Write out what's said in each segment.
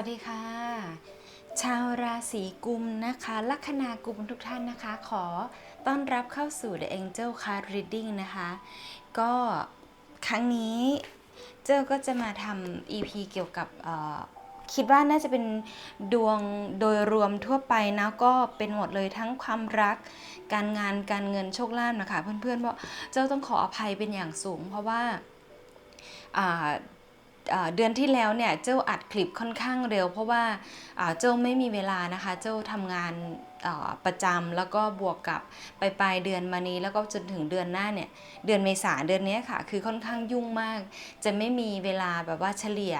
วัสดีค่ะ ชาวราศีกุมนะคะลัคนากุมทุกท่านนะคะ ขอต้อนรับเข้าสู่ The Angel Card Reading นะคะ ก็ครั้งนี้เจ้าก็จะมาทำ EP เกี่ยวกับคิดว่าน่าจะเป็นดวงโดยรวมทั่วไปนะก็เป็นหมดเลยทั้งความรัก การงานการเงินโชคลาภนะคะ เพื่อนๆว่าะเจ้าต้องขออภัยเป็นอย่างสูง เพราะว่า เดือนที่แล้วเนี่ยเจ้าอัดคลิปค่อนข้างเร็ว เพราะว่าเจ้าไม่มีเวลานะคะ เจ้าทำงานประจำแล้วก็บวกกับไปปลายเดือนมานี้แล้วก็จนถึงเดือนหน้าเนี่ยเดือนเมษาเดือนนี้ค่ะ คือค่อนข้างยุ่งมาก จะไม่มีเวลาแบบว่าเฉลี่ย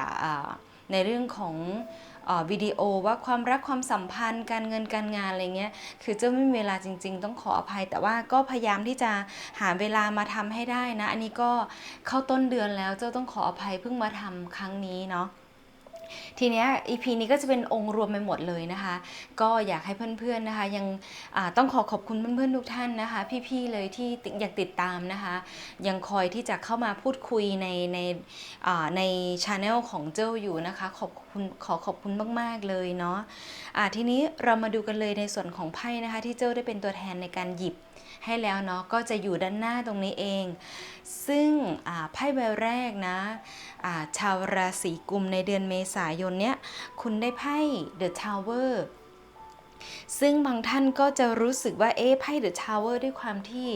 ในเรื่องของ วิดีโอว่าความรักความสัมพันธ์การเงินการงานอะไรเงี้ยคือเจ้าไม่มีเวลาจริง ๆ ต้องขออภัย แต่ว่าก็พยายามที่จะหาเวลามาทำให้ได้นะ อันนี้ก็เข้าต้นเดือนแล้วเจ้าต้องขออภัยเพิ่งมาทำครั้งนี้เนาะ ทีเนี้ย EP นี้ก็จะเป็นองค์รวมไปหมดเลยนะคะ ก็อยากให้เพื่อนๆนะคะ ยังต้องขอขอบคุณเพื่อนๆทุกท่านนะคะ พี่ๆเลยที่ติยังติดตามนะคะ ยังคอยที่จะเข้ามาพูดคุยในในในช anel ของเจ้าอยู่นะคะขอบคุณขอขอบคุณมากๆเลยเนาะอ่าทีนี้เรามาดูกันเลยในส่วนของไพ่นะคะ ที่เจ้าได้เป็นตัวแทนในการหยิบ ให้แล้วเนาะก็จะอยู่ด้านหน้าตรงนี้เอง ซึ่งไพ่ใบแรกนะะชาวราศีกุมในเดือนเมษายนเนี้ยคุณได้ไพ่ The Tower ซึ่งบางท่านก็จะรู้สึกว่าเอ๊ะไพ่ The Tower ด้วยความที่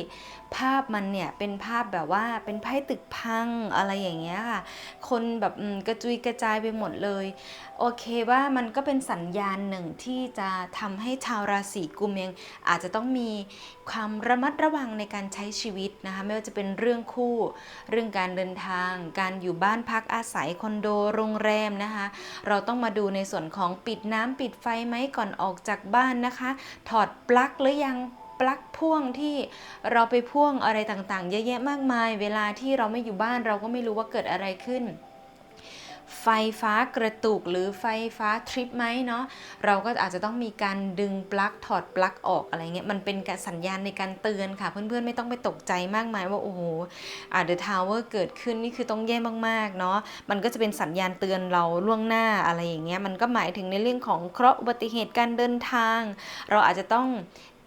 ภาพมันเนี่ยเป็นภาพแบบว่าเป็นไพ่ตึกพังอะไรอย่างเงี้ยค่ะ คนแบบกระจุยกระจายไปหมดเลย โอเคว่ามันก็เป็นสัญญาณหนึ่งที่จะทำให้ชาวราศีกุมเองอาจจะต้องมีความระมัดระวังในการใช้ชีวิตนะคะไม่ว่าจะเป็นเรื่องคู่ เรื่องการเดินทาง การอยู่บ้านพักอาศัยคอนโดโรงแรมนะคะ เราต้องมาดูในส่วนของปิดน้ำปิดไฟไหมก่อนออกจากบ้านนะคะ ถอดปลั๊กหรือยังปลั๊กพ่วงที่เราไปพ่วงอะไรต่างๆ เยอะแยะมากมาย เวลาที่เราไม่อยู่บ้านเราก็ไม่รู้ว่าเกิดอะไรขึ้น ไฟฟ้ากระตุกหรือไฟฟ้าทริปไหมเนาะเราก็อาจจะต้องมีการดึงปลั๊กถอดปลั๊กออกอะไรเงี้ยมันเป็นสัญญาณในการเตือนค่ะ เพื่อนๆไม่ต้องไปตกใจมากมายว่าโอ้โหอ่าเดอะทาวเวอร์เกิดขึ้นนี่คือต้องแย่มากๆเนาะมันก็จะเป็นสัญญาณเตือนเราล่วงหน้าอะไรอย่างเงี้ยมันก็หมายถึงในเรื่องของเคราะห์อุบัติเหตุการเดินทาง เราอาจจะต้อง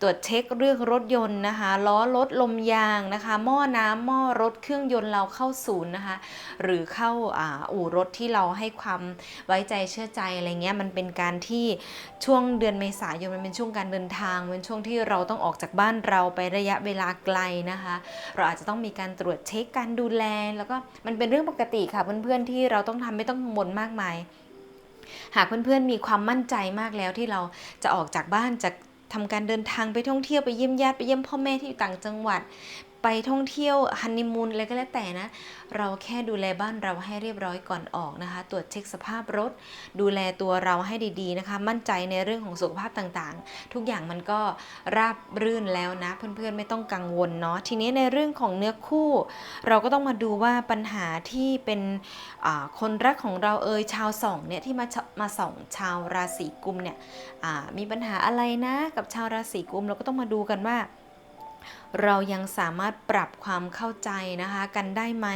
ตรวจเช็คเรื่องรถยนต์นะคะล้อรถลมยางนะคะหม้อน้ำหม้อรถเครื่องยนต์เราเข้าศูนย์นะคะ หรือเข้าอ,อู่รถที่เราให้ความไว้ใจเชื่อใจอะไรเงี้ยมันเป็นการที่ช่วงเดือนเมษายนมันเป็นช่วงการเดินทางเป็นช่วงที่เราต้องออกจากบ้านเราไประยะเวลาไกลนะคะ เราอาจจะต้องมีการตรวจเช็คการดูแล แล้วก็มันเป็นเรื่องปกติค่ะเพื่อนๆที่เราต้องทำไม่ต้องกังวลมากมายหากเพื่อนๆมีความมั่นใจมากแล้วที่เราจะออกจากบ้านจะ ทำการเดินทางไปท่องเที่ยวไปเยี่ยมญาติไปเยี่ยมพ่อแม่ที่อยู่ต่างจังหวัด ไปท่องเที่ยวฮันนีมูนอะไรก็แล้วแต่นะ เราแค่ดูแลบ้านเราให้เรียบร้อยก่อนออกนะคะ ตรวจเช็คสภาพรถ ดูแลตัวเราให้ดีๆนะคะ มั่นใจในเรื่องของสุขภาพต่างๆ ทุกอย่างมันก็ราบรื่นแล้วนะ เพื่อนๆไม่ต้องกังวลเนาะทีนี้ในเรื่องของเนื้อคู่ เราก็ต้องมาดูว่าปัญหาที่เป็นคนรักของเราเอยชาวสองเนี่ยที่มามาส่องชาวราศีกุมเนี่ยมีปัญหาอะไรนะกับชาวราศีกุมเราก็ต้องมาดูกันว่า เรายังสามารถปรับความเข้าใจนะคะกันได้ไหม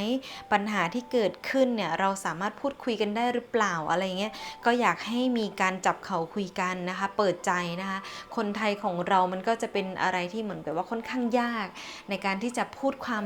ปัญหาที่เกิดขึ้นเนี่ยเราสามารถพูดคุยกันได้หรือเปล่าอะไรเงี้ยก็อยากให้มีการจับเขาคุยกันนะคะเปิดใจนะคะคนไทยของเรามันก็จะเป็นอะไรที่เหมือนกับว่าค่อนข้างยาก ในการที่จะพูดความ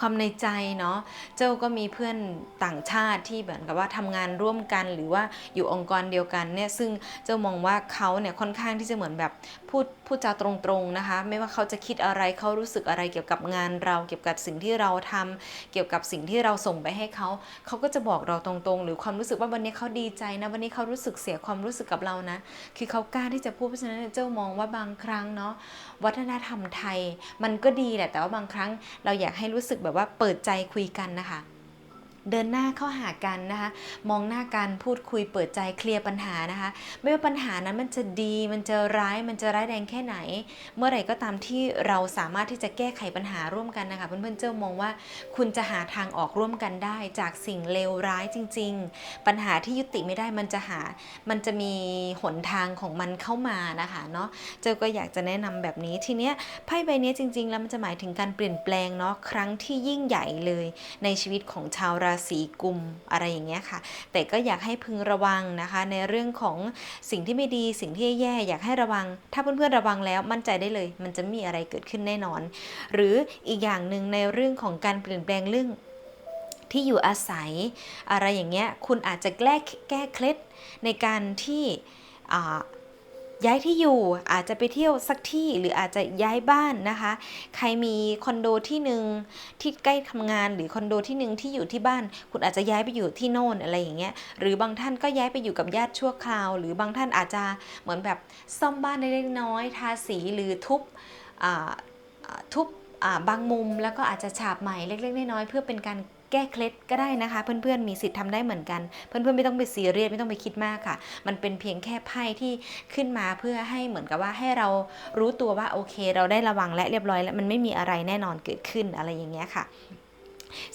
ความในใจเนาะเจ้าก็มีเพื่อนต่างชาติที่เหมือนกับว่าทำงานร่วมกัน หรือว่าอยู่องค์กรเดียวกันเนี่ยซึ่งเจ้ามองว่าเขาเนี่ยค่อนข้างที่จะเหมือนแบบพูด พูดจาตรงๆนะคะ ไม่ว่าเขาจะคิดอะไรเขารู้สึกอะไรเกี่ยวกับงานเราเกี่ยวกับสิ่งที่เราทำเกี่ยวกับสิ่งที่เราส่งไปให้เขาเขาก็จะบอกเราตรงๆ หรือความรู้สึกว่าวันนี้เขาดีใจนะ วันนี้เขารู้สึกเสียความรู้สึกกับเรานะ คือเขากล้าที่จะพูดเพราะฉะนั้นเจ้ามองว่าบางครั้งเนาะวัฒนธรรมไทย มันก็ดีแหละแต่ว่าบางครั้งเราอยากให้รู้สึกแบบว่าเปิดใจคุยกันนะคะ เดินหน้าเข้าหากันนะคะ มองหน้ากันพูดคุยเปิดใจเคลียร์ปัญหานะคะ ไม่ว่าปัญหานั้นมันจะดีมันจะร้ายมันจะร้ายแรงแค่ไหน เมื่อไหร่ก็ตามที่เราสามารถที่จะแก้ไขปัญหาร่วมกันนะคะเพื่อนๆเจ้ามองว่าคุณจะหาทางออกร่วมกันได้จากสิ่งเลวร้ายจริง ๆ ปัญหาที่ยุติไม่ได้มันจะหา มันจะมีหนทางของมันเข้ามานะคะเนาะเจ้าก็อยากจะแนะนำแบบนี้ทีเนี้ยไพ่ใบนี้จริง ๆ แล้วมันจะหมายถึงการเปลี่ยนแปลงเนาะครั้งที่ยิ่งใหญ่เลยในชีวิตของชาวราราศีกุมอะไรอย่างเงี้ยค่ะ แต่ก็อยากให้พึงระวังนะคะ ในเรื่องของสิ่งที่ไม่ดีสิ่งที่แย่ๆอยากให้ระวัง ถ้าเพื่อนๆระวังแล้วมั่นใจได้เลย มันจะมีอะไรเกิดขึ้นแน่นอน หรืออีกอย่างหนึ่งในเรื่องของการเปลี่ยนแปลงเรื่องที่อยู่อาศัย อะไรอย่างเงี้ยคุณอาจจะแก้แก้เคล็ดในการที่ ย้ายที่อยู่อาจจะไปเที่ยวสักที่หรืออาจจะย้ายบ้านนะคะ ใครมีคอนโดที่หนึ่งที่ใกล้ทำงานหรือคอนโดที่หนึ่งที่อยู่ที่บ้าน คุณอาจจะย้ายไปอยู่ที่โน่นอะไรอย่างเงี้ยหรือบางท่านก็ย้ายไปอยู่กับญาติชั่วคราว หรือบางท่านอาจจะเหมือนแบบซ่อมบ้านเล็กน้อยทาสีหรือทุบทุบบางมุมแล้วก็อาจจะฉาบใหม่เล็กๆน้อยๆเพื่อเป็นการ แก้เคล็ดก็ได้นะคะ เพื่อนๆมีสิทธิ์ทำได้เหมือนกัน เพื่อนๆไม่ต้องไปซีเรียสไม่ต้องไปคิดมากค่ะ มันเป็นเพียงแค่ไพ่ที่ขึ้นมาเพื่อให้เหมือนกับว่าให้เรารู้ตัวว่าโอเค เราได้ระวังและเรียบร้อย แล้วมันไม่มีอะไรแน่นอนเกิดขึ้นอะไรอย่างเงี้ยค่ะ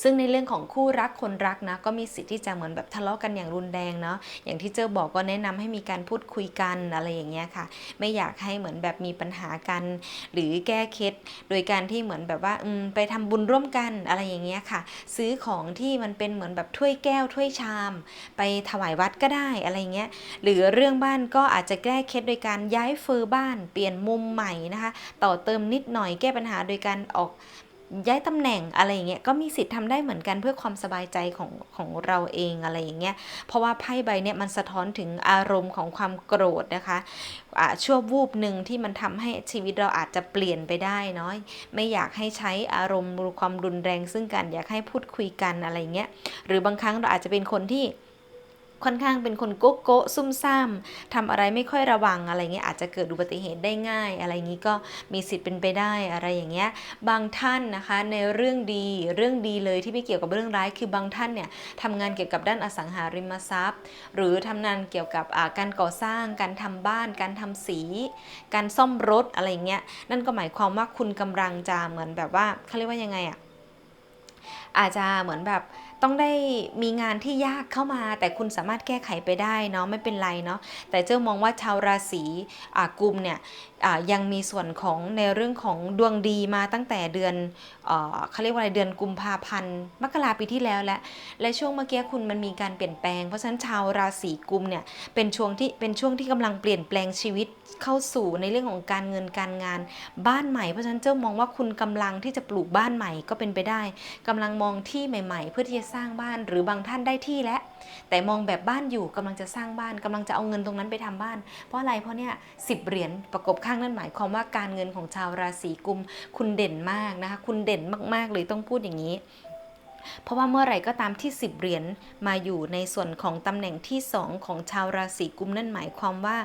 ซึ่งในเรื่องของคู่รักคนรักนะก็มีสิทธิ์ที่จะเหมือนแบบทะเลาะกันอย่างรุนแรงเนาะอย่างที่เจอบอกก็แนะนำให้มีการพูดคุยกันอะไรอย่างเงี้ยค่ะ ไม่อยากให้เหมือนแบบมีปัญหากัน หรือแก้เคล็ดโดยการที่เหมือนแบบว่าไปทำบุญร่วมกันอะไรอย่างเงี้ยค่ะ ซื้อของที่มันเป็นเหมือนแบบถ้วยแก้วถ้วยชาม ไปถวายวัดก็ได้อะไรเงี้ยหรือเรื่องบ้านก็อาจจะแก้เคล็ดโดยการย้ายเฟอร์บ้าน เปลี่ยนมุมใหม่นะคะ ต่อเติมนิดหน่อยแก้ปัญหาโดยการออก ย้ายตำแหน่งอะไรอย่างเงี้ยก็มีสิทธิ์ทำได้เหมือนกันเพื่อความสบายใจของของเราเองอะไรอย่างเงี้ยเพราะว่าไพ่ใบเนี้ยมันสะท้อนถึงอารมณ์ของความโกรธนะคะชั่ววูบหนึ่งที่มันทำให้ชีวิตเราอาจจะเปลี่ยนไปได้เนาะไม่อยากให้ใช้อารมณ์ความรุนแรงซึ่งกันอยากให้พูดคุยกันอะไรเงี้ยหรือบางครั้งเราอาจจะเป็นคนที่ ค่อนข้างเป็นคนโก๊ะโก๊ะซุ่มซ่ามทำอะไรไม่ค่อยระวังอะไรเงี้ยอาจจะเกิดอุบัติเหตุได้ง่าย อะไรงี้ก็มีสิทธิ์เป็นไปได้อะไรอย่างเงี้ยบางท่านนะคะในเรื่องดีเรื่องดีเลยที่ไม่เกี่ยวกับเรื่องร้ายคือบางท่านเนี่ยทำงานเกี่ยวกับด้านอสังหาริมทรัพย์ หรือทำงานเกี่ยวกับการก่อสร้าง การทำบ้าน การทำสี การซ่อมรถอะไรเงี้ยนั่นก็หมายความว่าคุณกำลังจะเหมือนแบบว่าเขาเรียกว่ายังไงอะอาจจะเหมือนแบบ ต้องได้มีงานที่ยากเข้ามา แต่คุณสามารถแก้ไขไปได้เนาะไม่เป็นไรเนาะแต่เจ้ามองว่าชาวราศีอ่ากุมเนี่ยยังมีส่วนของในเรื่องของดวงดีมาตั้งแต่เดือนเออเขาเรียกว่าอะไรเดือนกุมภาพันธ์มกราปีที่แล้วและและช่วงเมื่อกี้คุณมันมีการเปลี่ยนแปลงเพราะฉะนั้นชาวราศีกุมเนี่ยเป็นช่วงที่เป็นช่วงที่กำลังเปลี่ยนแปลงชีวิตเข้าสู่ในเรื่องของการเงินการงานบ้านใหม่เพราะฉะนั้นเจ้ามองว่าคุณกำลังที่จะปลูกบ้านใหม่ก็เป็นไปได้กำลังมองที่ใหม่ ๆ เพื่อที่จะสร้างบ้านหรือบางท่านได้ที่แล้ว แต่มองแบบบ้านอยู่กำลังจะสร้างบ้านกำลังจะเอาเงินตรงนั้นไปทำบ้าน เพราะอะไรเพราะเนี่ยสิบเหรียญประกบข้างนั่นหมายความว่าการเงินของชาวราศีกุม คุณเด่นมากนะคะคุณเด่นมากๆเลยต้องพูดอย่างนี้เพราะว่าเมื่อไหร่ก็ตามที่ 10 เหรียญมาอยู่ในส่วนของตำแหน่งที่ 2 ของชาวราศีกุมนั่นหมายความว่า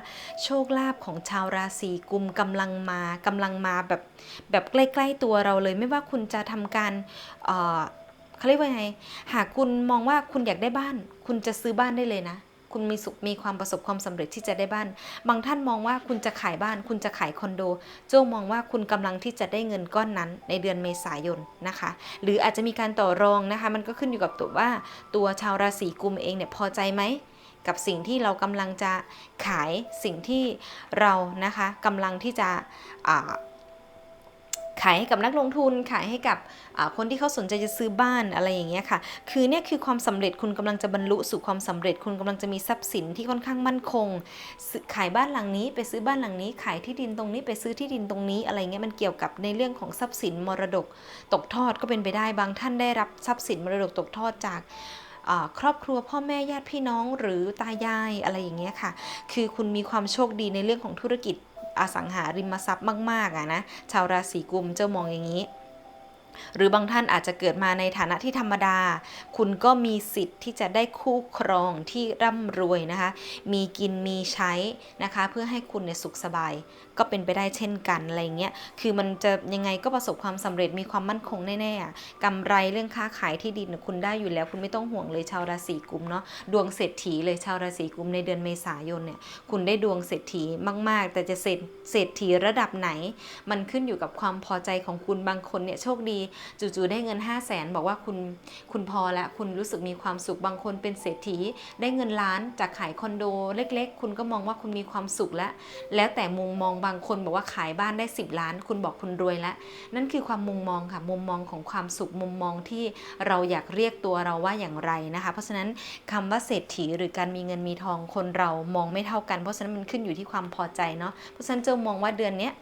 โชคลาภของชาวราศีกุมกำลังมากำลังมาแบบแบบใกล้ ๆ ตัวเราเลย ไม่ว่าคุณจะทำการ เขาเรียกว่าไง หากคุณมองว่าคุณอยากได้บ้าน คุณจะซื้อบ้านได้เลยนะ คุณมีสุขมีความประสบความสำเร็จที่จะได้บ้าน บางท่านมองว่าคุณจะขายบ้าน คุณจะขายคอนโด โจ้มองว่าคุณกำลังที่จะได้เงินก้อนนั้น ในเดือนเมษายนนะคะ หรืออาจจะมีการต่อรองนะคะ มันก็ขึ้นอยู่กับตัวว่า ตัวชาวราศีกุมเองเนี่ยพอใจไหมกับสิ่งที่เรากำลังจะขายสิ่งที่เรานะคะกำลังที่จะ ขายให้กับนักลงทุน ขายให้กับคนที่เขาสนใจจะซื้อบ้านอะไรอย่างเงี้ยค่ะ คือเนี่ยคือความสำเร็จคุณกำลังจะบรรลุสู่ความสำเร็จ คุณกำลังจะมีทรัพย์สินที่ค่อนข้างมั่นคง ขายบ้านหลังนี้ไปซื้อบ้านหลังนี้ ขายที่ดินตรงนี้ไปซื้อที่ดินตรงนี้อะไรเงี้ยมันเกี่ยวกับในเรื่องของทรัพย์สินมรดกตกทอดก็เป็นไปได้บางท่านได้รับทรัพย์สินมรดกตกทอดจากครอบครัวพ่อแม่ญาติพี่น้องหรือตายายอะไรอย่างเงี้ยค่ะ คือคุณมีความโชคดีในเรื่องของธุรกิจ อสังหาริมทรัพย์มากๆอะนะชาวราศีกุมเจ้ามองอย่างนี้หรือบางท่านอาจจะเกิดมาในฐานะที่ธรรมดา คุณก็มีสิทธิ์ที่จะได้คู่ครองที่ร่ำรวยนะคะ มีกินมีใช้นะคะ เพื่อให้คุณเนี่ยสุขสบายก็เป็นไปได้เช่นกันอะไรเงี้ย คือมันจะยังไงก็ประสบความสำเร็จมีความมั่นคงแน่ๆอะกำไรเรื่องค้าขายที่ดินน่ะคุณได้อยู่แล้ว คุณไม่ต้องห่วงเลยชาวราศีกุมเนาะดวงเศรษฐีเลยชาวราศีกุมในเดือนเมษายนเนี่ยคุณได้ดวงเศรษฐีมาก ๆ แต่จะเศรษเศรษฐีระดับไหน มันขึ้นอยู่กับความพอใจของคุณบางคนเนี่ยโชคดีจู่ๆได้เงิน 5 0 0แสนบอกว่าคุณคุณพอแล้วคุณรู้สึกมีความสุขบางคนเป็นเศรษฐี ได้เงินล้านจากขายคอนโดเล็ก ๆ คุณก็มองว่าคุณมีความสุขแล้วแล้วแต่มุมมองบางคนบอกว่าขายบ้านได้ 10 ล้าน คุณบอกคุณรวยแล้ว นั่นคือความมุมมองค่ะ มุมมองของความสุขมุมมองที่เราอยากเรียกตัวเราว่าอย่างไรนะคะ เพราะฉะนั้นคำว่าเศรษฐีหรือการมีเงินมีทองคนเรามองไม่เท่ากัน เพราะฉะนั้นมันขึ้นอยู่ที่ความพอใจเนาะเพราะฉะนั้นเจ้ามองว่าเดือนเนี้ย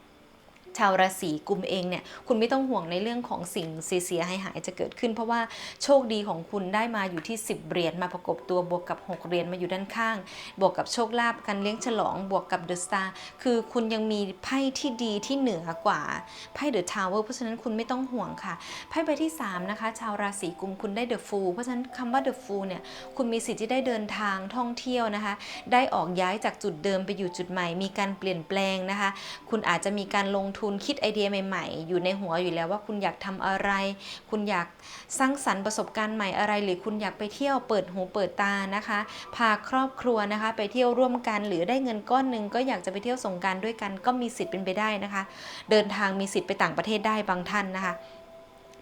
ชาวราศีกุมเองเนี่ยคุณไม่ต้องห่วงในเรื่องของสิ่งเสียหายหายจะเกิดขึ้น เพราะว่าโชคดีของคุณได้มาอยู่ที่ 10เหรียญมาประกบตัวบวกกับ 6เหรียญมาอยู่ด้านข้าง บวกกับโชคลาภการเลี้ยงฉลองบวกกับเดอะสตาร์คือคุณยังมีไพ่ที่ดีที่เหนือกว่าไพ่เดอะทาวเวอร์เพราะฉะนั้นคุณไม่ต้องห่วงค่ะไพ่ใบที่3นะคะชาวราศีกุมคุณได้เดอะฟูลเพราะฉะนั้นคำว่าเดอะฟูลเนี่ยคุณมีสิทธิ์ที่ได้เดินทางท่องเที่ยวนะคะ ได้ออกย้ายจากจุดเดิมไปอยู่จุดใหม่ มีการเปลี่ยนแปลงนะคะ คุณอาจจะมีการลงทุนคิดไอเดียใหม่ๆ อยู่ในหัวอยู่แล้วว่าคุณอยากทำอะไร คุณอยากสร้างสรรค์ประสบการณ์ใหม่อะไร หรือคุณอยากไปเที่ยวเปิดหูเปิดตานะคะ พาครอบครัวนะคะ ไปเที่ยวร่วมกันหรือได้เงินก้อนหนึ่งก็อยากจะไปเที่ยวสงการด้วยกัน ก็มีสิทธิ์เป็นไปได้นะคะ เดินทางมีสิทธิ์ไปต่างประเทศได้บางท่านนะคะ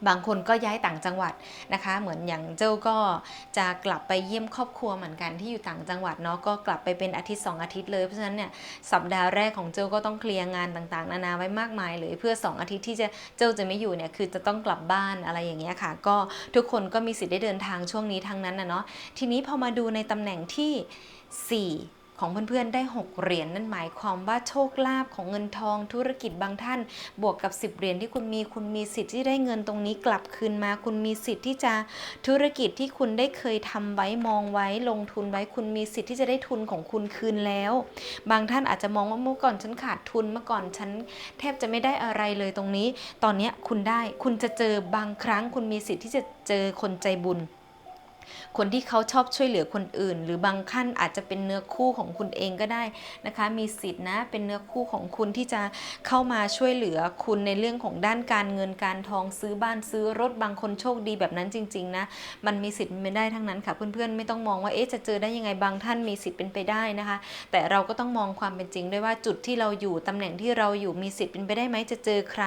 บางคนก็ย้ายต่างจังหวัดนะคะ เหมือนอย่างเจ้าก็จะกลับไปเยี่ยมครอบครัวเหมือนกันที่อยู่ต่างจังหวัดเนาะก็กลับไปเป็นอาทิตย์ 2 อาทิตย์เลยเพราะฉะนั้นเนี่ยสัปดาห์แรกของเจ้าก็ต้องเคลียร์งานต่างๆ นานาไว้มากมายเลยเพื่อ 2 อาทิตย์ที่จะเจ้าจะไม่อยู่เนี่ยคือจะต้องกลับบ้านอะไรอย่างเงี้ยค่ะ ก็ทุกคนก็มีสิทธิ์ได้เดินทางช่วงนี้ทั้งนั้นนะเนาะทีนี้พอมาดูในตำแหน่งที่ 4 ของเพื่อนๆได้ 6 เหรียญนั่นหมายความว่าโชคลาภของเงินทองธุรกิจบางท่าน บวกกับ 10 เหรียญที่คุณมีคุณมีสิทธิ์ที่ได้เงินตรงนี้กลับคืนมา คุณมีสิทธิ์ที่จะธุรกิจที่คุณได้เคยทำไว้มองไว้ลงทุนไว้คุณมีสิทธิ์ที่จะได้ทุนของคุณคืนแล้ว บางท่านอาจจะมองว่าเมื่อก่อนฉันขาดทุนเมื่อก่อนฉันแทบจะไม่ได้อะไรเลยตรงนี้ ตอนนี้คุณได้คุณจะเจอบางครั้งคุณมีสิทธิ์ที่จะเจอคนใจบุญ คนที่เขาชอบช่วยเหลือคนอื่น หรือบางขั้นอาจจะเป็นเนื้อคู่ของคุณเองก็ได้นะคะ มีสิทธินะเป็นเนื้อคู่ของคุณที่จะเข้ามาช่วยเหลือคุณในเรื่องของด้านการเงินการทองซื้อบ้านซื้อรถบางคนโชคดีแบบนั้นจริง ๆ นะ มันมีสิทธิ์เป็นไปได้ทั้งนั้นค่ะเพื่อนๆไม่ต้องมองว่าเอ๊ะจะเจอได้ยังไงบางท่านมีสิทธิ์เป็นไปได้นะคะ แต่เราก็ต้องมองความเป็นจริงด้วยว่าจุดที่เราอยู่ตำแหน่งที่เราอยู่มีสิทธิ์เป็นไปได้ไหมจะเจอใคร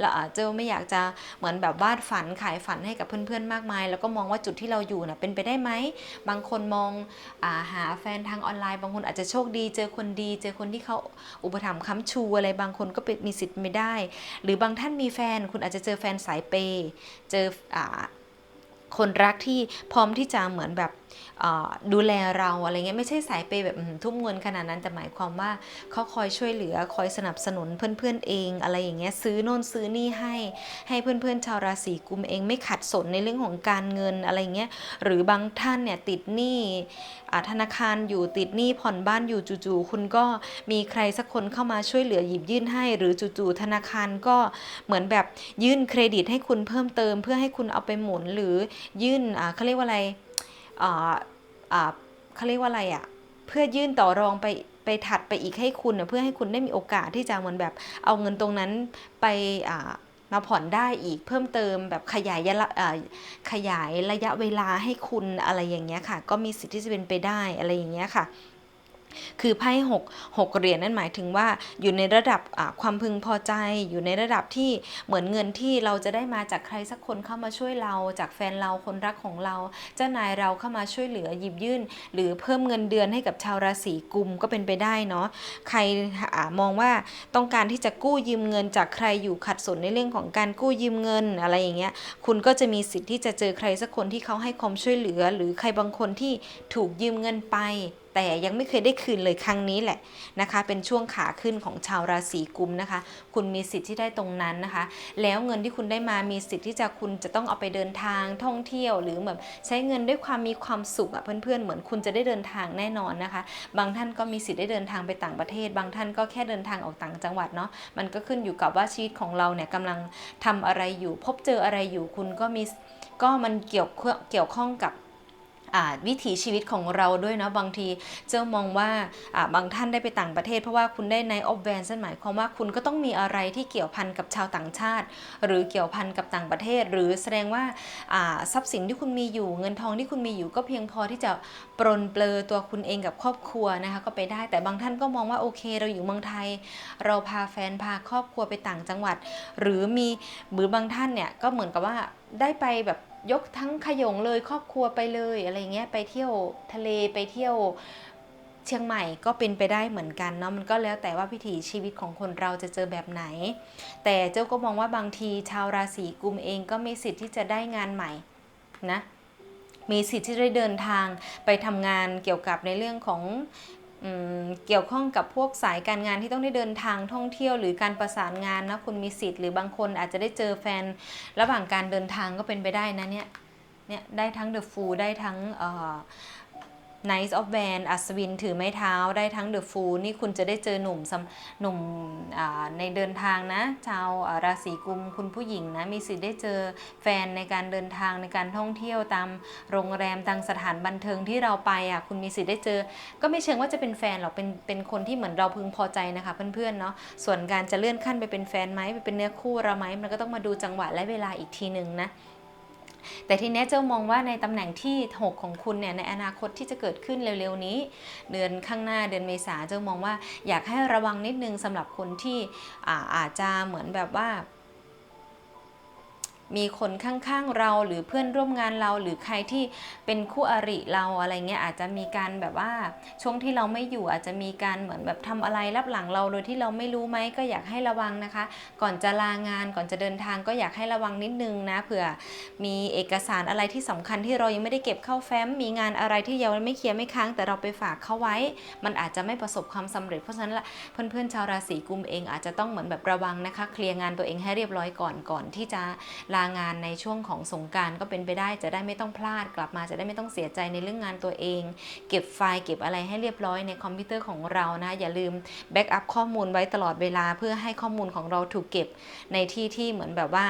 เราอาจจะไม่อยากจะเหมือนแบบวาดฝันขายฝันให้กับเพื่อนๆมากมาย แล้วก็มองว่าจุดที่เราอยู่นะเป็นไปได้ไหม บางคนมองอาหาแฟนทางออนไลน์ บางคนอาจจะโชคดี เจอคนดี เจอคนที่เขาอุปถัมภ์ค้ำชูอะไร บางคนก็มีสิทธิ์ไม่ได้ หรือบางท่านมีแฟน คุณอาจจะเจอแฟนสายเปย์เจออคนรักที่พร้อมที่จะเหมือนแบบ ดูแลเราอะไรเงี้ยไม่ใช่สายเปแบบทุ่มเงินขนาดนั้นแต่หมายความว่าเขาคอยช่วยเหลือคอยสนับสนุนเพื่อนๆเองอะไรอย่างเงี้ยซื้อโน่นซื้อนี่ให้ให้เพื่อนๆชาวราศีกุมเองไม่ขัดสนในเรื่องของการเงินอะไรเงี้ยหรือบางท่านเนี่ยติดหนี้ธนาคารอยู่ติดหนี้ผ่อนบ้านอยู่จู่ๆคุณก็มีใครสักคนเข้ามาช่วยเหลือหยิบยื่นให้ หรือจู่ๆธนาคารก็เหมือนแบบยื่นเครดิตให้คุณเพิ่มเติม เพื่อให้คุณเอาไปหมุนหรือยื่นเขาเรียกว่าอะไร เขาเรียกว่าอะไรอะเพื่อยื่นต่อรองไปไปถัดไปอีกให้คุณเพื่อให้คุณได้มีโอกาสที่จะเหมือนแบบเอาเงินตรงนั้นไปมาผ่อนได้อีกเพิ่มเติมแบบขยายยะละขยายระยะเวลาให้คุณอะไรอย่างเงี้ยค่ะ ก็มีสิทธิ์ที่จะเป็นไปได้อะไรอย่างเงี้ยค่ะ คือไพ่หกหกเหรียญนั่นหมายถึงว่าอยู่ในระดับความพึงพอใจ อยู่ในระดับที่เหมือนเงินที่เราจะได้มาจากใครสักคนเข้ามาช่วยเรา จากแฟนเราคนรักของเรา เจ้านายเราเข้ามาช่วยเหลือหยิบยื่น หรือเพิ่มเงินเดือนให้กับชาวราศีกุมก็เป็นไปได้เนาะใครอมองว่าต้องการที่จะกู้ยืมเงินจากใครอยู่ขัดสนในเรื่องของการกู้ยืมเงินอะไรอย่างเงี้ยคุณก็จะมีสิทธิ์ที่จะเจอใครสักคนที่เขาให้ความช่วยเหลือ หรือใครบางคนที่ถูกยืมเงินไป แต่ยังไม่เคยได้คืนเลยครั้งนี้แหละนะคะ เป็นช่วงขาขึ้นของชาวราศีกุมนะคะ คุณมีสิทธิ์ที่ได้ตรงนั้นนะคะ แล้วเงินที่คุณได้มามีสิทธิ์ที่จะคุณจะต้องเอาไปเดินทางท่องเที่ยว หรือแบบใช้เงินด้วยความมีความสุขอะเพื่อนๆ เหมือนคุณจะได้เดินทางแน่นอนนะคะ บางท่านก็มีสิทธิ์ได้เดินทางไปต่างประเทศ บางท่านก็แค่เดินทางออกต่างจังหวัดเนาะมันก็ขึ้นอยู่กับว่าชีวิตของเราเนี่ยกำลังทำอะไรอยู่ พบเจออะไรอยู่คุณก็มีก็มันเกี่ยวเกี่ยวข้องกับ วิถีชีวิตของเราด้วยเนาะบางทีเจ้ามองว่าบางท่านได้ไปต่างประเทศ เพราะว่าคุณได้ในออฟแวนนั่นหมายความว่าคุณก็ต้องมีอะไรที่เกี่ยวพันกับชาวต่างชาติ หรือเกี่ยวพันกับต่างประเทศ หรือแสดงว่าทรัพย์สินที่คุณมีอยู่เงินทองที่คุณมีอยู่ก็เพียงพอที่จะปรนเปลือตัวคุณเองกับครอบครัวนะคะก็ไปได้แต่บางท่านก็มองว่าโอเค เราอยู่เมืองไทย เราพาแฟนพาครอบครัวไปต่างจังหวัด หรือมีหรือบางท่านเนี่ยก็เหมือนกับว่าได้ไปแบบ ยกทั้งขยงเลยครอบครัวไปเลยอะไรเงี้ยไปเที่ยวทะเลไปเที่ยวเชียงใหม่ก็เป็นไปได้เหมือนกันเนาะมันก็แล้วแต่ว่าวิถีชีวิตของคนเราจะเจอแบบไหน แต่เจ้าก็มองว่าบางทีชาวราศีกุมเองก็มีสิทธิ์ที่จะได้งานใหม่นะมีสิทธิ์ที่ได้เดินทางไปทำงานเกี่ยวกับในเรื่องของ เกี่ยวข้องกับพวกสายการงานที่ต้องได้เดินทางท่องเที่ยวหรือการประสานงานนะคุณมีสิทธิ์หรือบางคนอาจจะได้เจอแฟนระหว่างการเดินทางก็เป็นไปได้นะเนี่ยเนี่ยได้ทั้งเดอะฟูลได้ทั้ง เอ่อ Knight of w a n อัศวินถือไม้เท้าได้ทั้ง The Fool นี่คุณจะได้เจอหนุ่มสำหนุ่มในเดินทางนะ ชาวราศีกุมคุณผู้หญิงนะ มีสิทธิ์ได้เจอแฟนในการเดินทางในการท่องเที่ยวตามโรงแรมตามสถานบันเทิงที่เราไปอะคุณมีสิทธิ์ได้เจอ ก็ไม่เชิงว่าจะเป็นแฟนหรอกเป็นเป็นคนที่เหมือนเราพึงพอใจนะคะเพื่อนๆเนาะส่วนการจะเลื่อนขั้นไปเป็นแฟนไหมไปเป็นเนื้อคู่เราไหมมันก็ต้องมาดูจังหวะและเวลาอีกทีหนึ่งนะ แต่ทีนี้เจ้ามองว่าในตำแหน่งที่ 6 ของคุณเนี่ยในอนาคตที่จะเกิดขึ้นเร็วๆนี้ เดือนข้างหน้าเดือนเมษาเจ้ามองว่าอยากให้ระวังนิดนึงสำหรับคนที่อาอาจจะเหมือนแบบว่า มีคนข้างๆเราหรือเพื่อนร่วมงานเรา หรือใครที่เป็นคู่อริเราอะไรเงี้ยอาจจะมีการแบบว่าช่วงที่เราไม่อยู่อาจจะมีการเหมือนแบบทำอะไรรับหลังเราโดยที่เราไม่รู้ไหมก็อยากให้ระวังนะคะ ก่อนจะลางานก่อนจะเดินทางก็อยากให้ระวังนิดนึงนะเผื่อมีเอกสารอะไรที่สำคัญที่เรายังไม่ได้เก็บเข้าแฟ้ม มีงานอะไรที่ยังไม่เคลียร์ไม่ค้าง แต่เราไปฝากเขาไว้ มันอาจจะไม่ประสบความสำเร็จเพราะฉะนั้นเพื่อนๆชาวราศีกุมเองอาจจะต้องเหมือนแบบระวังนะคะ เคลียร์งานตัวเองให้เรียบร้อยก่อนก่อนที่จะลางานในช่วงของสงการก็เป็นไปได้จะได้ไม่ต้องพลาดกลับมาจะได้ไม่ต้องเสียใจในเรื่องงานตัวเอง เก็บไฟล์เก็บอะไรให้เรียบร้อยในคอมพิวเตอร์ของเรานะอย่าลืมแบ็กอัพข้อมูลไว้ตลอดเวลาเพื่อให้ข้อมูลของเราถูกเก็บในที่ที่เหมือนแบบว่า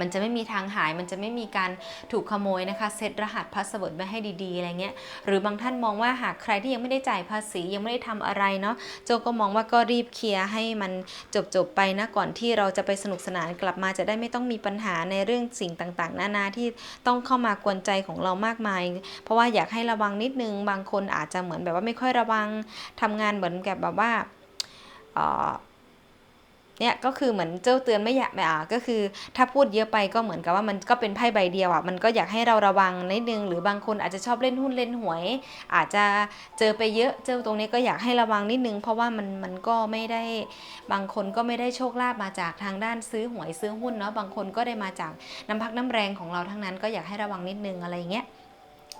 มันจะไม่มีทางหาย มันจะไม่มีการถูกขโมยนะคะ เซตรหัสพาสเวิร์ดไว้ให้ดีๆอะไรเงี้ย หรือบางท่านมองว่าหากใครที่ยังไม่ได้จ่ายภาษียังไม่ได้ทำอะไรเนาะ โจก็มองว่าก็รีบเคลียร์ให้มันจบๆไปนะก่อนที่เราจะไปสนุกสนานกลับมาจะได้ไม่ต้องมีปัญหาในเรื่องสิ่งต่างๆ นานาที่ต้องเข้ามากวนใจของเรามากมาย เพราะว่าอยากให้ระวังนิดนึง บางคนอาจจะเหมือนแบบว่าไม่ค่อยระวังทำงานเหมือนกับแบบว่า เอ่อ เนี่ยก็คือเหมือนเจ้าเตือนไม่อยากอ่าก็คือ ถ้าพูดเยอะไปก็เหมือนกับว่ามันก็เป็นไพ่ใบเดียวอะมันก็อยากให้เราระวังนิดนึงหรือบางคนอาจจะชอบเล่นหุ้นเล่นหวย อาจจะเจอไปเยอะเจอตรงนี้ก็อยากให้ระวังนิดนึง เพราะว่ามันมันก็ไม่ได้บางคนก็ไม่ได้โชคลาภมาจากทางด้านซื้อหวยซื้อหุ้นเนาะบางคนก็ได้มาจากน้ำพักน้ำแรงของเราทั้งนั้นก็อยากให้ระวังนิดนึงอะไรอย่างเงี้ย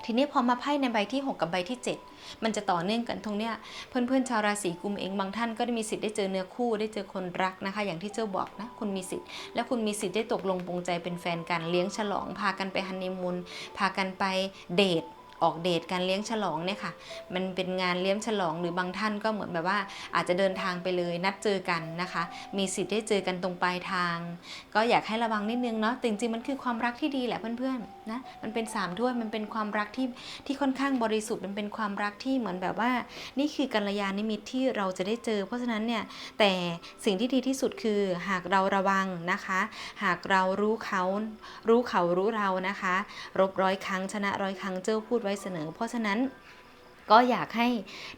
ทีนี้พอมาไพ่ในใบที่ 6 กับใบที่ 7 มันจะต่อเนื่องกันตรงเนี้ยเพื่อนๆชาวราศีกุมเองบางท่านก็ได้มีสิทธิ์ได้เจอเนื้อคู่ได้เจอคนรักนะคะ อย่างที่เจ้าบอกนะคุณมีสิทธิ์ และคุณมีสิทธิ์ได้ตกลงปรงใจเป็นแฟนกันเลี้ยงฉลอง พากันไปฮันนีมูนพากันไปเดท ออกเดทการเลี้ยงฉลองเนี่ยค่ะ มันเป็นงานเลี้ยงฉลองหรือบางท่านก็เหมือนแบบว่าอาจจะเดินทางไปเลยนัดเจอกันนะคะ มีสิทธิ์ได้เจอกันตรงปลายทาง ก็อยากให้ระวังนิดนึงเนาะแต่จริงๆมันคือความรักที่ดีแหละเพื่อนๆนะมันเป็นสามถ้วยมันเป็นความรักที่ที่ค่อนข้างบริสุทธิ์มันเป็นความรักที่เหมือนแบบว่า นี่คือกัลยาณมิตรที่เราจะได้เจอ เพราะฉะนั้นเนี่ยแต่สิ่งที่ดีที่สุดคือหากเราระวังนะคะ หากเรารู้เขารู้เขารู้เรานะคะ รบร้อยครั้งชนะร้อยครั้งเจ้าพูดไว้เสนอ เพราะฉะนั้นก็อยากให้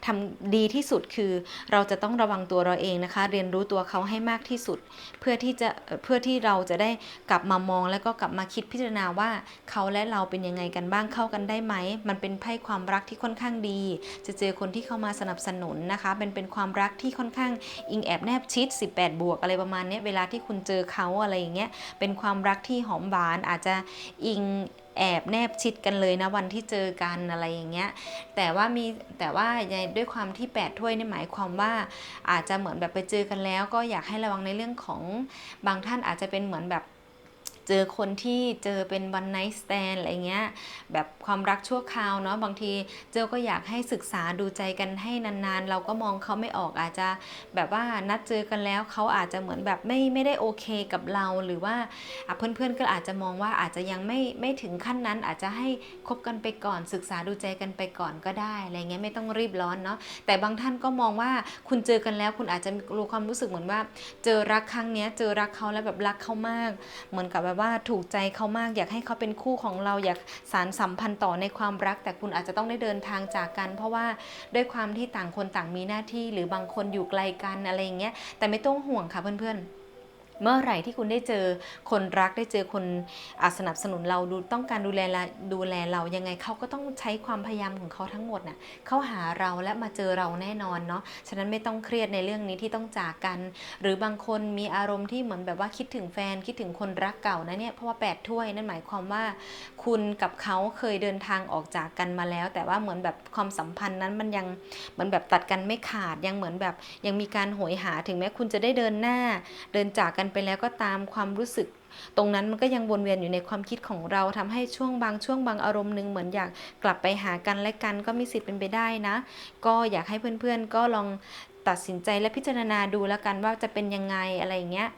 ทำดีที่สุดคือเราจะต้องระวังตัวเราเองนะคะ เรียนรู้ตัวเขาให้มากที่สุด เพื่อที่จะเพื่อที่เราจะได้กลับมามอง แล้วก็กลับมาคิดพิจารณาว่าเขาและเราเป็นยังไงกันบ้างเข้ากันได้ไหม มันเป็นไพ่ความรักที่ค่อนข้างดี จะเจอคนที่เข้ามาสนับสนุนนะคะเป็นเป็นความรักที่ค่อนข้างอิงแอบแนบชิด 18 บวกอะไรประมาณนี้เวลาที่คุณเจอเขาอะไรอย่างเงี้ยเป็นความรักที่หอมหวานอาจจะอิง แอบแนบชิดกันเลยนะวันที่เจอกันอะไรอย่างเงี้ยแต่ว่ามีแต่ว่าด้วยความที่ 8 ถ้วยนี่หมายความว่าอาจจะเหมือนแบบไปเจอกันแล้ว ก็อยากให้ระวังในเรื่องของบางท่านอาจจะเป็นเหมือนแบบ เจอคนที่เจอเป็นวันไน t ์ส a ตนอะไรเงี้ยแบบความรักชั่วคราวเนาะบางทีเจ้าก็อยากให้ศึกษาดูใจกันให้นานๆ เราก็มองเขาไม่ออกอาจจะแบบว่านัดเจอกันแล้วเขาอาจจะเหมือนแบบไม่ไม่ได้โอเคกับเราหรือว่าอะเพื่อนๆก็อาจจะมองว่าอาจจะยังไม่ไม่ถึงขั้นนั้นอาจจะให้คบกันไปก่อนศึกษาดูใจกันไปก่อนก็ได้อะไรเงี้ยไม่ต้องรีบร้อนเนาะแต่บางท่านก็มองว่าคุณเจอกันแล้ว คุณอาจจะรู้ความรู้สึกเหมือนว่า เจอรักครั้งเนี้ยเจอรักเขาแล้วแบบรักเขามาก เหมือนกับแบบว่าถูกใจเขามาก อยากให้เขาเป็นคู่ของเราอยากสารสัมพันธ์ต่อในความรัก แต่คุณอาจจะต้องได้เดินทางจากกัน เพราะว่าด้วยความที่ต่างคนต่างมีหน้าที่ หรือบางคนอยู่ไกลกันอะไรอย่างเงี้ยแต่ไม่ต้องห่วงค่ะเพื่อนๆ เมื่อไหร่ที่คุณได้เจอคนรักได้เจอคนอสนับสนุนเราดูต้องการดูแลละดูแลเรายังไงเขาก็ต้องใช้ความพยายามของเขาทั้งหมดน่ะเขาหาเราและมาเจอเราแน่นอนเนาะฉะนั้นไม่ต้องเครียดในเรื่องนี้ที่ต้องจากกัน หรือบางคนมีอารมณ์ที่เหมือนแบบว่าคิดถึงแฟนคิดถึงคนรักเก่านะเนี่ยเพราะว่าแปดถ้วยนั่นหมายความว่า คุณกับเขาเคยเดินทางออกจากกันมาแล้ว แต่ว่าเหมือนแบบความสัมพันธ์นั้นมันยังเหมือนแบบตัดกันไม่ขาดยังเหมือนแบบยังมีการโหยหาถึงแม้คุณจะได้เดินหน้าเดินจากกันไปแล้วก็ตามความรู้สึก ตรงนั้นมันก็ยังวนเวียนอยู่ในความคิดของเราทำให้ช่วงบางช่วงบางอารมณ์หนึ่งเหมือนอยากกลับไปหากันและกันก็มีสิทธิ์เป็นไปได้นะ ก็อยากให้เพื่อนๆก็ลองตัดสินใจและพิจารณาดูแล้วกันว่าจะเป็นยังไงอะไรอย่างเงี้ย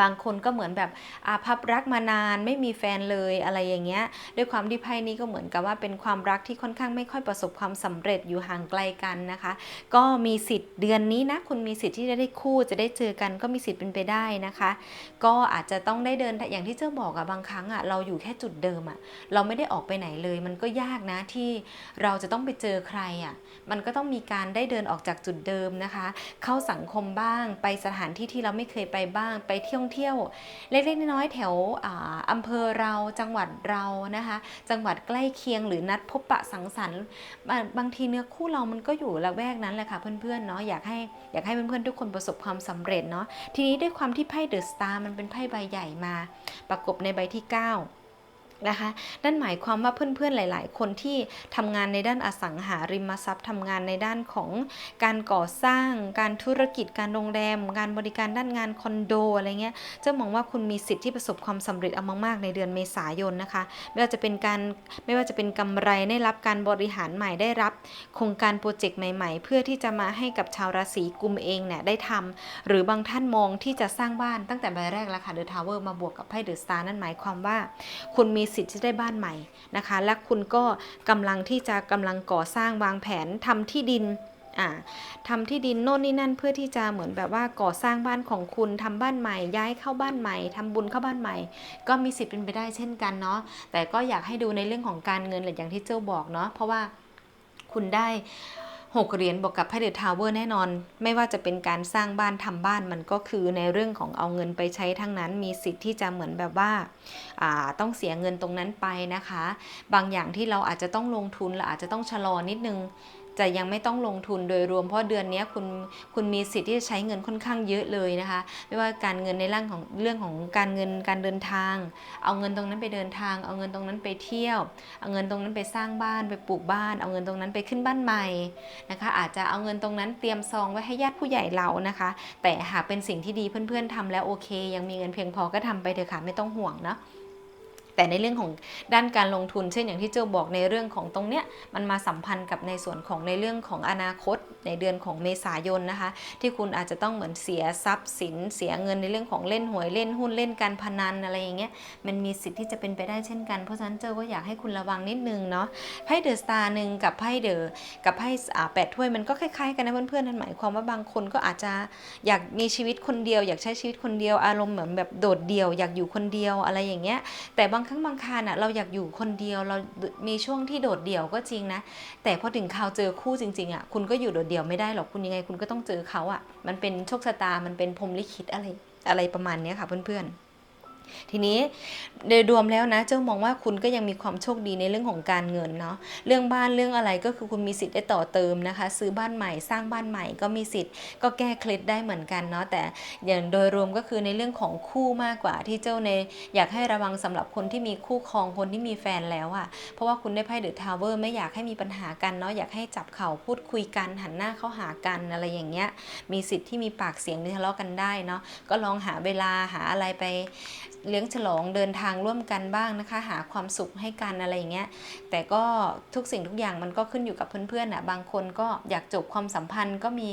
บางคนก็เหมือนแบบอาพับรักมานานไม่มีแฟนเลยอะไรอย่างเงี้ย ด้วยความที่ไพ่นี้ก็เหมือนกับว่าเป็นความรักที่ค่อนข้างไม่ค่อยประสบความสำเร็จอยู่ห่างไกลกันนะคะ ก็มีสิทธิ์เดือนนี้นะคุณมีสิทธิ์ที่จะได้คู่จะได้เจอกันก็มีสิทธิ์เป็นไปได้นะคะ ก็อาจจะต้องได้เดินอย่างที่เจ้าบอกอะบางครั้งอะเราอยู่แค่จุดเดิมอะเราไม่ได้ออกไปไหนเลย มันก็ยากนะที่เราจะต้องไปเจอใครอะมันก็ต้องมีการได้เดินออกจากจุดเดิมนะคะ เข้าสังคมบ้าง ไปสถานที่ที่เราไม่เคยไปบ้างไปเที่ยวเที่ยว เล็กๆน้อยๆแถวออำเภอเราจังหวัดเรานะคะ จังหวัดใกล้เคียงหรือนัดพบปะสังสรรค์บางบางทีเนื้อคู่เรามันก็อยู่ละแวกนั้นแหละค่ะเพื่อนๆเนาะอยากให้อยากให้เพื่อนๆทุกคนประสบความสำเร็จเนาะทีนี้ด้วยความที่ไพ่เดอะสตาร์มันเป็นไพ่ใบใหญ่มา ประกบในใบที่ 9 นะคะ นั่นหมายความว่าเพื่อนๆหลาย ๆ คนที่ทำงานในด้านอสังหาริมทรัพย์ทำงานในด้านของการก่อสร้าง การธุรกิจการโรงแรม การบริการด้านงานคอนโดอะไรเงี้ยจะมองว่าคุณมีสิทธิ์ที่ประสบความสำเร็จเอามากๆในเดือนเมษายนนะคะ ไม่ว่าจะเป็นการไม่ว่าจะเป็นกำไรได้รับการบริหารใหม่ได้รับ โครงการโปรเจกต์ใหม่ ๆ เพื่อที่จะมาให้กับชาวราศีกุมเองเนี่ยได้ทำหรือบางท่านมองที่จะสร้างบ้านตั้งแต่ใบแรกแล้วค่ะเดอะทาวเวอร์มาบวกกับไพ่เดอะสตาร์นั่นหมายความว่า คุณมีสิทธิ์ที่ได้บ้านใหม่นะคะ และคุณก็กำลังที่จะกำลังก่อสร้างวางแผนทำที่ดินอ่าทำที่ดินโน่นนี่นั่นเพื่อที่จะเหมือนแบบว่าก่อสร้างบ้านของคุณทำบ้านใหม่ ย้ายเข้าบ้านใหม่ทำบุญเข้าบ้านใหม่ ก็มีสิทธิ์เป็นไปได้เช่นกันเนาะแต่ก็อยากให้ดูในเรื่องของการเงินแหละอย่างที่เจ้าบอกเนาะเพราะว่าคุณได้ หกเหรียญบวกกับไพ่เดอะทาวเวอร์แน่นอน ไม่ว่าจะเป็นการสร้างบ้านทำบ้านมันก็คือในเรื่องของเอาเงินไปใช้ทั้งนั้น มีสิทธิ์ที่จะเหมือนแบบว่าอ่าต้องเสียเงินตรงนั้นไปนะคะ บางอย่างที่เราอาจจะต้องลงทุนเราอาจจะต้องชะลอนิดนึง จะยังไม่ต้องลงทุนโดยรวมเพราะเดือนนี้คุณคุณมีสิทธิ์ที่จะใช้เงินค่อนข้างเยอะเลยนะคะ ไม่ว่าการเงินในเรื่องของเรื่องของการเงินการเดินทาง เอาเงินตรงนั้นไปเดินทาง เอาเงินตรงนั้นไปเที่ยว เอาเงินตรงนั้นไปสร้างบ้านไปปลูกบ้าน เอาเงินตรงนั้นไปขึ้นบ้านใหม่นะคะ อาจจะเอาเงินตรงนั้นเตรียมซองไว้ให้ญาติผู้ใหญ่เรานะคะ แต่หากเป็นสิ่งที่ดีเพื่อนๆทำแล้วโอเค ยังมีเงินเพียงพอก็ทำไปเถอะค่ะไม่ต้องห่วงเนาะ แต่ในเรื่องของด้านการลงทุน เช่นอย่างที่เจ้าบอกในเรื่องของตรงเนี้ยมันมาสัมพันธ์กับในส่วนของในเรื่องของอนาคตในเดือนของเมษายนนะคะ ที่คุณอาจจะต้องเหมือนเสียทรัพย์สิน เสียเงินในเรื่องของเล่นหวยเล่นหุ้นเล่นการพนันอะไรอย่างเงี้ยมันมีสิทธิ์ที่จะเป็นไปได้เช่นกันเพราะฉะนั้นเจ้าก็อยากให้คุณระวังนิดนึงเนาะไพ่เดอะสตาร์หนึ่งกับไพ่เดอะกับไพ่อ่าแปดถ้วยมันก็คล้ายๆกันนะเพื่อนๆนั่นหมายความว่าบางคนก็อาจจะอยากมีชีวิตคนเดียว อยากใช้ชีวิตคนเดียวอารมณ์เหมือนแบบโดดเดี่ยวอยากอยู่คนเดียวอะไรอย่างเงี้ยแต่บางครั้งบางคราน่ะเราอยากอยู่คนเดียวเรามีช่วงที่โดดเดี่ยวก็จริงนะ แต่พอถึงคราวเจอคู่จริงๆอะคุณก็อยู่โดดเดี่ยวไม่ได้หรอกคุณยังไงคุณก็ต้องเจอเขาอะมันเป็นโชคชะตามันเป็นพรหมลิขิตอะไรอะไรประมาณนี้ค่ะเพื่อนๆ ทีนี้โดยรวมแล้วนะ เจ้ามองว่าคุณก็ยังมีความโชคดีในเรื่องของการเงินเนาะเรื่องบ้านเรื่องอะไรก็คือคุณมีสิทธิ์ได้ต่อเติมนะคะ ซื้อบ้านใหม่สร้างบ้านใหม่ก็มีสิทธิ์ก็แก้เคล็ดได้เหมือนกันเนาะแต่อย่างโดยรวมก็คือในเรื่องของคู่มากกว่าที่เจ้าในอยากให้ระวังสำหรับคนที่มีคู่ครองคนที่มีแฟนแล้วอะ่ะเพราะว่าคุณได้ไพ่เดอะทาวเวอร์ไม่อยากให้มีปัญหากันเนาะอยากให้จับเข่าพูดคุยกันหันหน้าเข้าหากันอะไรอย่างเงี้ยมีสิทธิ์ที่มีปากเสียงมีทะเลาะกันได้เนาะก็ลองหาเวลาหาอะไรไปเลี้ยงฉลองเดินทางร่วมกันบ้างนะคะ หาความสุขให้กันอะไรอย่างเงี้ยแต่ก็ทุกสิ่งทุกอย่างมันก็ขึ้นอยู่กับเพื่อนๆอะบางคนก็อยากจบความสัมพันธ์ก็มี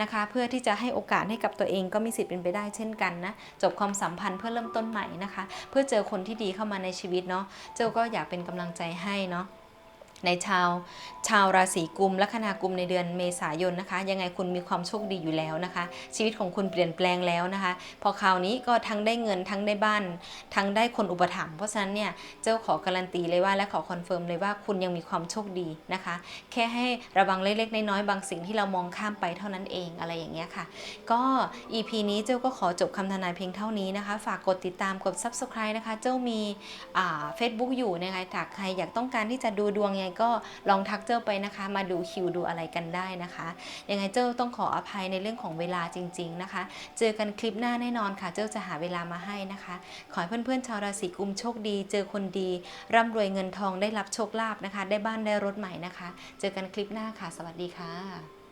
นะคะ เพื่อที่จะให้โอกาสให้กับตัวเองก็มีสิทธิ์เป็นไปได้เช่นกันนะจบความสัมพันธ์เพื่อเริ่มต้นใหม่นะคะ เพื่อเจอคนที่ดีเข้ามาในชีวิตเนาะเจ้าก็อยากเป็นกำลังใจให้เนาะ ในชาวชาวราศีกุมลัคนากุมในเดือนเมษายนนะคะ ยังไงคุณมีความโชคดีอยู่แล้วนะคะ ชีวิตของคุณเปลี่ยนแปลงแล้วนะคะ พอคราวนี้ก็ทั้งได้เงินทั้งได้บ้าน ทั้งได้คนอุปถัมภ์เพราะฉะนั้นเนี่ยเจ้าขอการันตีเลยว่าและขอคอนเฟิร์มเลยว่าคุณยังมีความโชคดีนะคะ แค่ให้ระวังเล็กๆน้อยๆบางสิ่งที่เรามองข้ามไปเท่านั้นเองอะไรอย่างเงี้ยค่ะ ก็ EP นี้เจ้าก็ขอจบคำทำนายเพียงเท่านี้นะคะ ฝากกดติดตามกด Subscribe นะคะ เจ้ามีอ่า Facebook อยู่นะคะถ้าใครอยากต้องการที่จะดูดวงยังงก็ลองทักเจ้าไปนะคะ มาดูคิวดูอะไรกันได้นะคะ ยังไงเจ้าต้องขออภัยในเรื่องของเวลาจริง ๆนะคะ เจอกันคลิปหน้าแน่นอนค่ะ เจ้าจะหาเวลามาให้นะคะ ขอให้เพื่อนๆชาวราศีกุมโชคดี เจอคนดี ร่ำรวยเงินทองได้รับโชคลาภนะคะ ได้บ้านได้รถใหม่นะคะ เจอกันคลิปหน้าค่ะ สวัสดีค่ะ